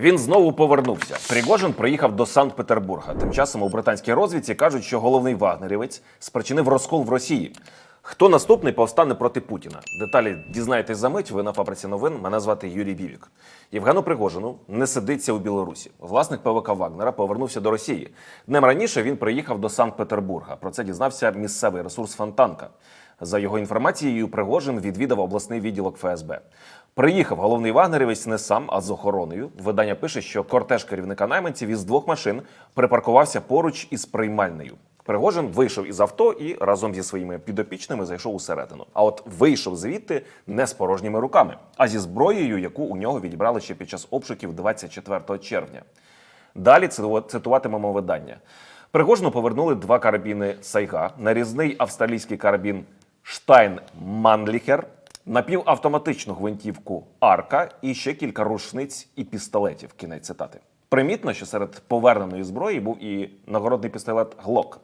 Він знову повернувся. Пригожин приїхав до Санкт-Петербурга. Тим часом у британській розвідці кажуть, що головний вагнерівець спричинив розкол в Росії. Хто наступний повстане проти Путіна? Деталі дізнаєтесь за мить. Ви на фабриці новин. Мене звати Юрій Бівік. Євгену Пригожину не сидиться у Білорусі. Власник ПВК Вагнера повернувся до Росії. Днем раніше він приїхав до Санкт-Петербурга. Про це дізнався місцевий ресурс Фонтанка. За його інформацією, Пригожин відвідав обласний відділок ФСБ. Приїхав головний вагнерівець не сам, а з охороною. Видання пише, що кортеж керівника найманців із двох машин припаркувався поруч із приймальнею. Пригожин вийшов із авто і разом зі своїми підопічними зайшов усередину. А от вийшов звідти не з порожніми руками, а зі зброєю, яку у нього відібрали ще під час обшуків 24 червня. Далі циту- цитуватимемо видання. Пригожину повернули два карабіни Сайга, нарізний австралійський карабін Штайн Манліхер, напівавтоматичну гвинтівку Арка і ще кілька рушниць і пістолетів. Кінець цитати. Примітно, що серед поверненої зброї був і нагородний пістолет Глок.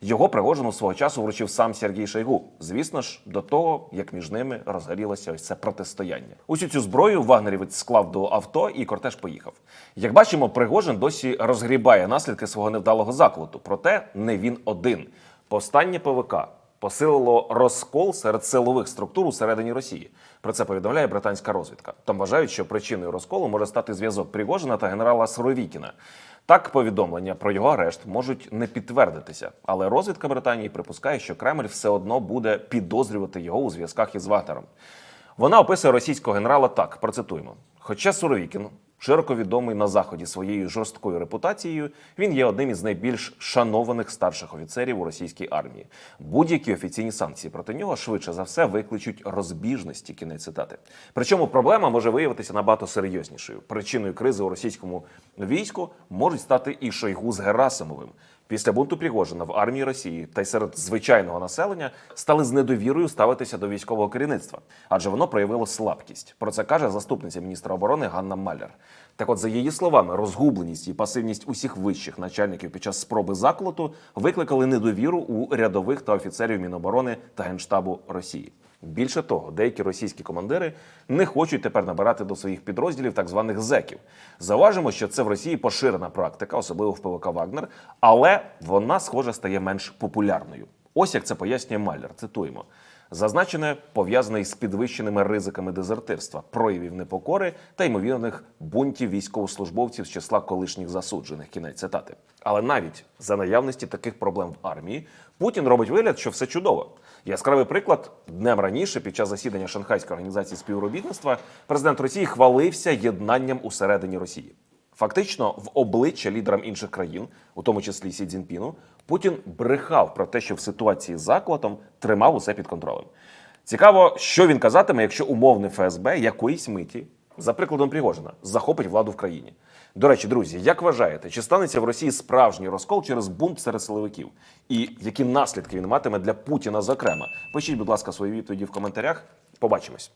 Його Пригожину свого часу вручив сам Сергій Шойгу. Звісно ж, до того, як між ними розгорілося ось це протистояння. Усю цю зброю вагнерівець склав до авто і кортеж поїхав. Як бачимо, Пригожин досі розгрібає наслідки свого невдалого заколоту. Проте не він один. Повстання ПВК посилило розкол серед силових структур усередині Росії. Про це повідомляє британська розвідка. Там вважають, що причиною розколу може стати зв'язок Пригожина та генерала Суровікіна. Так, повідомлення про його арешт можуть не підтвердитися, але розвідка Британії припускає, що Кремль все одно буде підозрювати його у зв'язках із Вагнером. Вона описує російського генерала так: процитуємо: хоча Суровікін широко відомий на заході своєю жорсткою репутацією, він є одним із найбільш шанованих старших офіцерів у російській армії. Будь-які офіційні санкції проти нього швидше за все викличуть розбіжності. Кінець цитати. Причому проблема може виявитися набагато серйознішою. Причиною кризи у російському війську можуть стати і Шойгу з Герасимовим. Після бунту Пригожина в армії Росії та й серед звичайного населення стали з недовірою ставитися до військового керівництва, адже воно проявило слабкість. Про це каже заступниця міністра оборони Ганна Маляр. Так, от, за її словами, розгубленість і пасивність усіх вищих начальників під час спроби заколоту викликали недовіру у рядових та офіцерів Міноборони та Генштабу Росії. Більше того, деякі російські командири не хочуть тепер набирати до своїх підрозділів так званих зеків. Заважимо, що це в Росії поширена практика, особливо в ПВК Вагнер, але вона, схоже, стає менш популярною. Ось як це пояснює Майлер. Цитуємо. Зазначене пов'язане із підвищеними ризиками дезертирства, проявів непокори та ймовірних бунтів військовослужбовців з числа колишніх засуджених. Кінець цитати. Але навіть за наявності таких проблем в армії Путін робить вигляд, що все чудово. Яскравий приклад днем раніше, під час засідання Шанхайської організації співробітництва, президент Росії хвалився єднанням усередині Росії. Фактично, в обличчя лідерам інших країн, у тому числі Сі Цзіньпіну, Путін брехав про те, що в ситуації з закладом тримав усе під контролем. Цікаво, що він казатиме, якщо умовне ФСБ якоїсь миті, за прикладом Пригожина, захопить владу в країні. До речі, друзі, як вважаєте, чи станеться в Росії справжній розкол через бунт серед силовиків? І які наслідки він матиме для Путіна, зокрема? Пишіть, будь ласка, свої відповіді в коментарях. Побачимось.